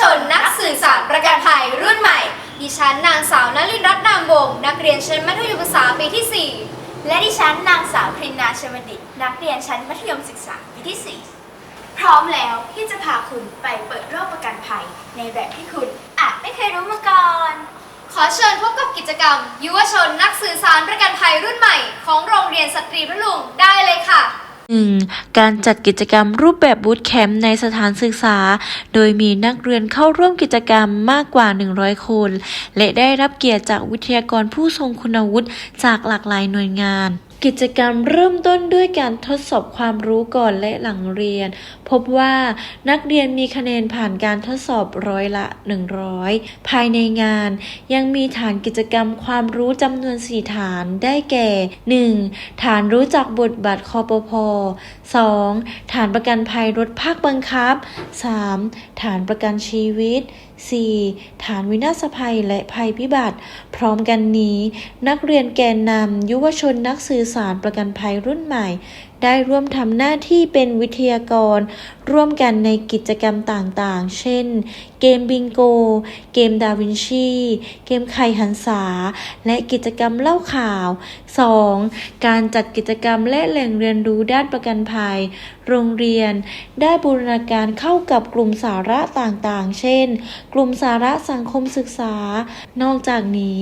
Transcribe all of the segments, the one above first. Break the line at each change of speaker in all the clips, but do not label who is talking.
ชนนักสื่อสารประกันภัยรุ่นใหม่ ดิฉันนางสาวนลินรัตน์นามวงศ์นักเรียนชั้นมัธยมศึกษาปีที่ 4
และดิฉันนางสาวพรินนาชมดิตนักเรียนชั้นมัธยมศึกษาปีที่ 4 พร้อมแล้วที่จะพาคุณไปเปิดโลกประกันภัย ในแบบที่คุณอาจไม่เคยรู้มาก่อน
ขอเชิญพบกับกิจกรรม ยุวชนนักสื่อสารประกันภัยรุ่นใหม่ ของโรงเรียนสตรีพระลุงได้เลยค่ะ
1. การจัดกิจกรรมรูปแบบบูตแคมป์ในสถานศึกษา โดยมีนักเรียนเข้าร่วมกิจกรรมมากกว่า 100 คน และได้รับเกียรติจากวิทยากรผู้ทรงคุณวุฒิจากหลากหลายหน่วยงาน กิจกรรมเริ่มต้นด้วยการทดสอบความรู้ก่อนและหลังเรียน พบว่านักเรียนมีคะแนนผ่านการทดสอบร้อยละ 100 ภายในงาน ยังมีฐานกิจกรรมความรู้จำนวน 4 ฐานได้แก่ 1. ฐานรู้จักบทบาทคอปพ 2. ฐานประกันภัยรถภาคบังคับ 3. ฐานประกันชีวิต 4. ฐานวินาศภัยและภัยพิบัติ พร้อมกันนี้ นักเรียนแกนนำยุวชนนักสื่อสารประกันภัยรุ่นใหม่ได้ร่วมทำหน้าที่เป็นวิทยากร ร่วมกันในกิจกรรมต่างๆ เช่น เกมบิงโก เกมดาวินชี เกมไข่หันษา และกิจกรรมเล่าข่าว 2. การจัดกิจกรรมและแหล่งเรียนรู้ด้านประกันภัย โรงเรียน ได้บูรณาการเข้ากับกลุ่มสาระต่างๆ เช่น กลุ่มสาระสังคมศึกษา นอกจากนี้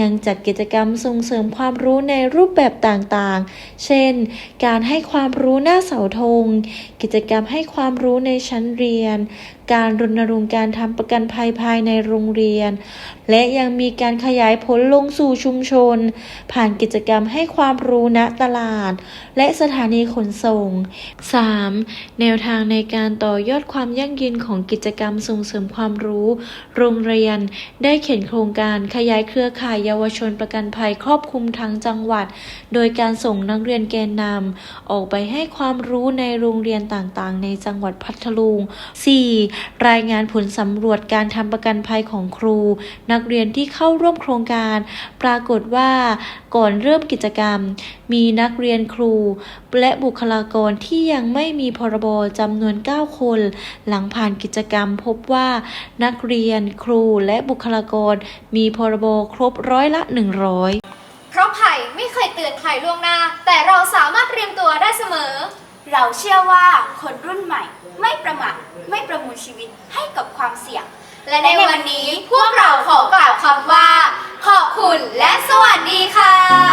ยังจัดกิจกรรมส่งเสริมความรู้ในรูปแบบต่างๆ เช่น การใให้ความรู้หน้าเสาธง กิจกรรมให้ความรู้ในชั้นเรียน การรณรงค์การทำประกันภัยภายในโรงเรียน และยังมีการขยายผลลงสู่ชุมชน ผ่านกิจกรรมให้ความรู้ณตลาด และสถานีขนส่ง 3. แนวทางในการต่อยอดความยั่งยืนของกิจกรรมส่งเสริมความรู้ โรงเรียนได้เขียนโครงการขยายเครือข่ายเยาวชนประกันภัยครอบคลุมทั้งจังหวัด โดยการส่งนักเรียนแกนนำออกไปให้ความรู้ในโรงเรียนต่างๆ ในจังหวัดพัทลุง 4. รายงานผลสำรวจการทำประกันภัยของครู นักเรียนที่เข้าร่วมโครงการ ปรากฏว่าก่อนเริ่มกิจกรรม มีนักเรียนครู และบุคลากรที่ยังไม่มีพรบจำนวน 9 คน หลังผ่านกิจกรรมพบว่านักเรียนครูและบุคลากรมีพรบครบร้อยละ 100
เพราะภัยไม่เคยเตือนใครล่วงหน้า แต่เราสามารถ ตัวได้เสมอ
เราเชื่อว่าคนรุ่นใหม่ ไม่ประมาทไม่ประมูลชีวิตให้กับความเสี่ยง
และในวันนี้พวกเราขอกล่าวคำว่า ขอบคุณและสวัสดีค่ะ